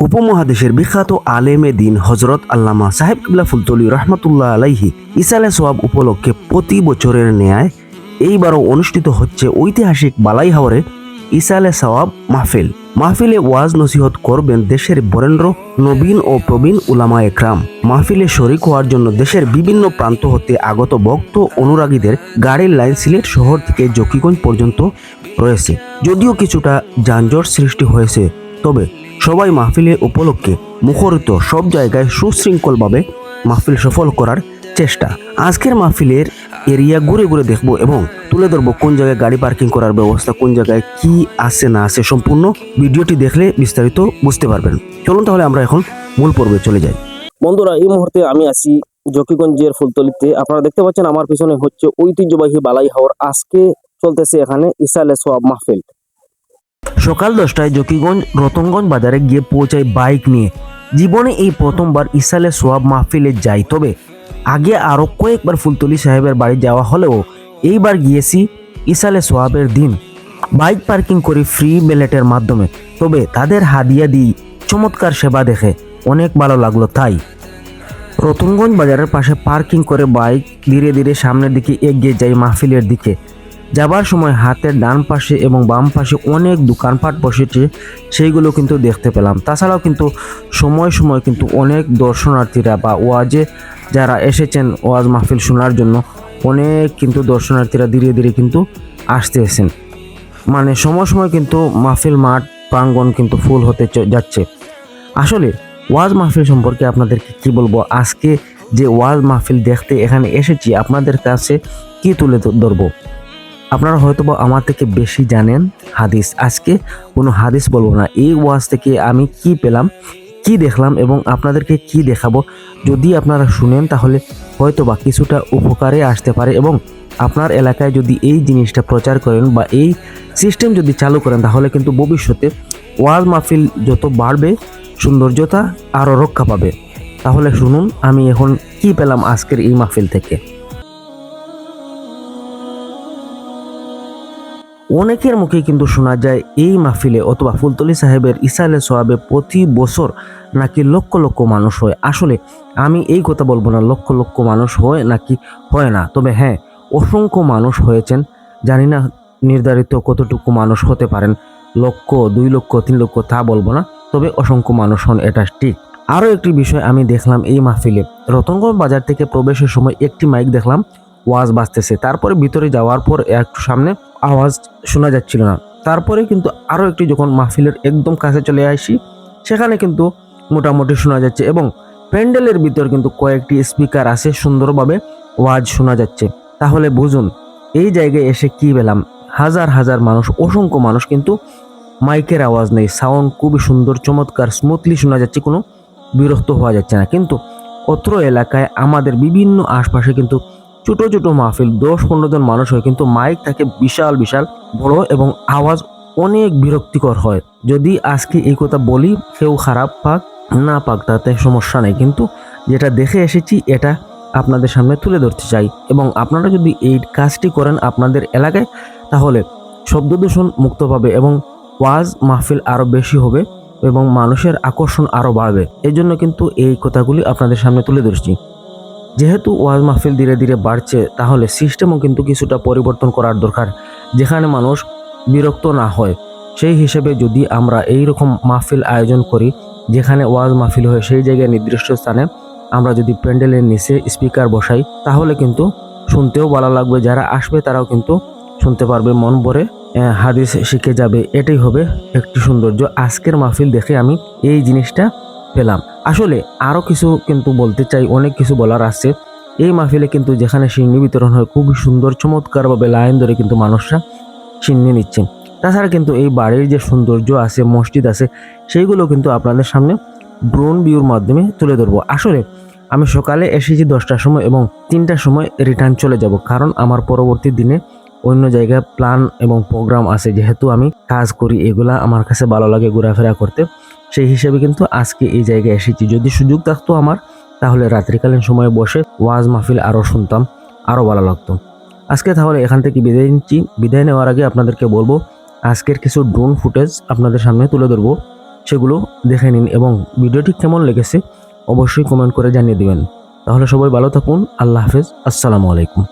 উপমহাদেশের বিখ্যাত আলেমে দিন হজরত আল্লামা সাহেব কিবলা ফুলতলি রহমতুল্লাহ আলাইহি ইসালে সোয়াব উপলক্ষে প্রতি বছরের ন্যায় এইবারও অনুষ্ঠিত হচ্ছে ঐতিহাসিক বালাই হাওরে ইসালে সওয়াব মাহফিল। মাহফিলে ওয়াজ নসিহত করবেন দেশের বরেন্দ্র, নবীন ও প্রবীণ উলামা একরাম। মাহফিলে শরিক হওয়ার জন্য দেশের বিভিন্ন প্রান্ত হতে আগত ভক্ত অনুরাগীদের গাড়ির লাইন সিলেট শহর থেকে জকিগঞ্জ পর্যন্ত রয়েছে। যদিও কিছুটা যানজট সৃষ্টি হয়েছে তবে সবাই মাহফিলের উপলক্ষে মুখরিত সব জায়গায় সুশৃঙ্খলভাবে মাহফিল সফল করার চেষ্টা। আজকের মাহফিলের এরিয়া ঘুরে ঘুরে দেখব এবং তুলে ধরবো কোন জায়গায় গাড়ি পার্কিং করার ব্যবস্থা, কোন জায়গায় কি আছে না আছে সম্পূর্ণ ভিডিওটি দেখলে বিস্তারিত বুঝতে পারবেন। চলুন তাহলে আমরা এখন মূল পর্বে চলে যাই। বন্ধুরা, এই মুহূর্তে আমি আছি জকিগঞ্জের ফুলতলিতে। আপনারা দেখতে পাচ্ছেন আমার পিছনে হচ্ছে ঐতিহ্যবাহী বালাই হাওর। আজকে চলতেছে এখানে ইসালে সোয়াব মাহফিল। সকাল দশটায় জকিগঞ্জ রতনগঞ্জ বাজারে গিয়ে পৌঁছাই বাইক নিয়ে। জীবনে এই প্রথমবার ইসালে সোয়াব মাহফিলে যাই, তবে আগে আরও কয়েকবার ফুলতলি সাহেবের বাড়ি যাওয়া হলেও এইবার গিয়েছি ইসালে সোয়াবের দিন। বাইক পার্কিং করি ফ্রি বেলেটের মাধ্যমে, তবে তাদের হাদিয়া দিই, চমৎকার সেবা দেখে, অনেক ভালো লাগল তাই। রতনগঞ্জ বাজারের পাশে পার্কিং করে বাইক ধীরে ধীরে সামনের দিকে এগিয়ে যাই মাহফিলের দিকে। যাবার সময় হাতের ডান পাশে এবং বাম পাশে অনেক দোকানপাট বসেছে, সেইগুলো কিন্তু দেখতে পেলাম। তাছাড়াও কিন্তু সময় সময় কিন্তু অনেক দর্শনার্থীরা বা ওয়াজে যারা এসেছেন ওয়াজ মাহফিল শোনার জন্য, অনেক কিন্তু দর্শনার্থীরা ধীরে ধীরে কিন্তু আসতেছেন মানে সময় সময় কিন্তু মাহফিল মাঠ, প্রাঙ্গণ কিন্তু ফুল হতে যাচ্ছে। আসলে ওয়াজ মাহফিল সম্পর্কে আপনাদেরকে কি বলব? আজকে যে ওয়াজ মাহফিল দেখতে এখানে এসেছি, আপনাদের কাছে কি তুলে ধরবো? আপনারা হয়তো আমার থেকে বেশি জানেন হাদিস। আজকে কোনো হাদিস বলব না। এই ওয়াজ থেকে আমি কি পেলাম, কি দেখলাম এবং আপনাদেরকে কি দেখাবো, যদি আপনারা শুনেন তাহলে হয়তো বা কিছুটা উপকারে আসতে পারে এবং আপনার এলাকায় যদি এই জিনিসটা প্রচার করেন বা এই সিস্টেম যদি চালু করেন তাহলে কিন্তু ভবিষ্যতে ওয়াজ মাহফিল যত বাড়বে, সৌন্দর্যতা আরও রক্ষা পাবে। তাহলে শুনুন, আমি এখন কি পেলাম আজকের এই মাহফিল থেকে। অনেকের মুখে কিন্তু শোনা যায় এই মাহফিলে অথবা ফুলতলি সাহেবের ইসালে সোয়াবে প্রতি বছর নাকি লক্ষ লক্ষ মানুষ হয়। আসলে আমি এই কথা বলব না, লক্ষ লক্ষ মানুষ হয় নাকি হয় না। তবে হ্যাঁ অসংখ্য মানুষ হয়েছেন, জানি না নির্ধারিত কতটুকু মানুষ হতে পারেন, লক্ষ, দুই লক্ষ, তিন লক্ষ তা বলব না, তবে অসংখ্য মানুষ হন, এটা ঠিক। আরও একটি বিষয় আমি দেখলাম এই মাহফিলে। রতনগঞ্জ বাজার থেকে প্রবেশের সময় একটি মাইক দেখলাম, ওয়াজ বাজতেছে। তারপরে ভিতরে যাওয়ার পর একটু সামনে আওয়াজ শোনা যাচ্ছিল না। তারপরে কিন্তু আরও একটি যখন মাহফিলের একদম কাছে চলে আসি, সেখানে কিন্তু মোটামুটি শোনা যাচ্ছে এবং প্যান্ডেলের ভিতর কিন্তু কয়েকটি স্পিকার আছে, সুন্দরভাবে ওয়াজ শোনা যাচ্ছে। তাহলে বুঝুন, এই জায়গায় এসে কি পেলাম? হাজার হাজার মানুষ, অসংখ্য মানুষ কিন্তু মাইকের আওয়াজ নেই। সাউন্ড খুবই সুন্দর, চমৎকার, স্মুথলি শোনা যাচ্ছে, কোনো বিরক্ত হওয়া যাচ্ছে না। কিন্তু অত্র এলাকায় আমাদের বিভিন্ন আশপাশে কিন্তু ছোট ছোট মাহফিল, দশ পনেরো জন মানুষ হয়, কিন্তু মাইক থাকে বিশাল বিশাল, বড় এবং আওয়াজ অনেক বিরক্তিকর হয়। যদি আজকে এই কথা বলি, কেউ খারাপ পাক, না পাক, তাতে সমস্যা নেই। কিন্তু যেটা দেখে এসেছি, এটা আপনাদের সামনে তুলে ধরতে চাই। এবং আপনারা যদি এই কাজটি করেন আপনাদের এলাকায়, তাহলে শব্দ দূষণ মুক্ত পাবে এবং ওয়াজ মাহফিল আরও বেশি হবে এবং মানুষের আকর্ষণ আরও বাড়বে। এই জন্য কিন্তু এই কথাগুলি আপনাদের সামনে তুলে ধরছি। যেহেতু ওয়াজ মাহফিল ধীরে ধীরে বাড়ছে, তাহলে সিস্টেমও কিন্তু কিছুটা পরিবর্তন করার দরকার, যেখানে মানুষ বিরক্ত না হয়। সেই হিসেবে যদি আমরা এই রকম মাহফিল আয়োজন করি, যেখানে ওয়াজ মাহফিল হয় সেই জায়গায় নির্দিষ্ট স্থানে আমরা যদি প্যান্ডেলের নিচে স্পিকার বসাই, তাহলে কিন্তু শুনতেও ভালো লাগবে। যারা আসবে তারাও কিন্তু শুনতে পারবে, মন ভরে হাদিস শিখে যাবে। এটাই হবে একটি সৌন্দর্য। আজকের মাহফিল দেখে আমি এই জিনিসটা পেলাম। আসলে আরও কিছু কিন্তু বলতে চাই, অনেক কিছু বলার আছে। এই মাহফিলে কিন্তু যেখানে সিন্নি বিতরণ হয়, খুবই সুন্দর, চমৎকারভাবে লাইন ধরে কিন্তু মানুষরা সিন্নি নিচ্ছেন তাছাড়া কিন্তু এই বাড়ির যে সৌন্দর্য আছে, মসজিদ আছে, সেইগুলো কিন্তু আপনাদের সামনে ড্রোন ভিউর মাধ্যমে তুলে ধরবো। আসলে আমি সকালে এসেছি দশটার সময় এবং তিনটার সময় রিটার্ন চলে যাব, কারণ আমার পরবর্তী দিনে অন্য জায়গায় প্ল্যান এবং প্রোগ্রাম আছে। যেহেতু আমি কাজ করি, এগুলা আমার কাছে ভালো লাগে ঘোরাফেরা করতে। সেই হিসেবে কিন্তু আজকে এই জায়গায় এসেছি। যদি সুযোগ থাকতো আমার, তাহলে রাত্রিকালীন সময়ে বসে ওয়াজ মাহফিল আরও শুনতাম, আরও ভালো লাগতো। আজকে তাহলে এখান থেকে বিদায় নিচ্ছি। বিদায় নেওয়ার আগে আপনাদেরকে বলব, আজকের কিছু ড্রোন ফুটেজ আপনাদের সামনে তুলে ধরবো। সেগুলো দেখে নিন এবং ভিডিওটি কেমন লেগেছে অবশ্যই কমেন্ট করে জানিয়ে দেবেন। তাহলে সবাই ভালো থাকুন, আল্লাহ হাফেজ, আসসালামু আলাইকুম।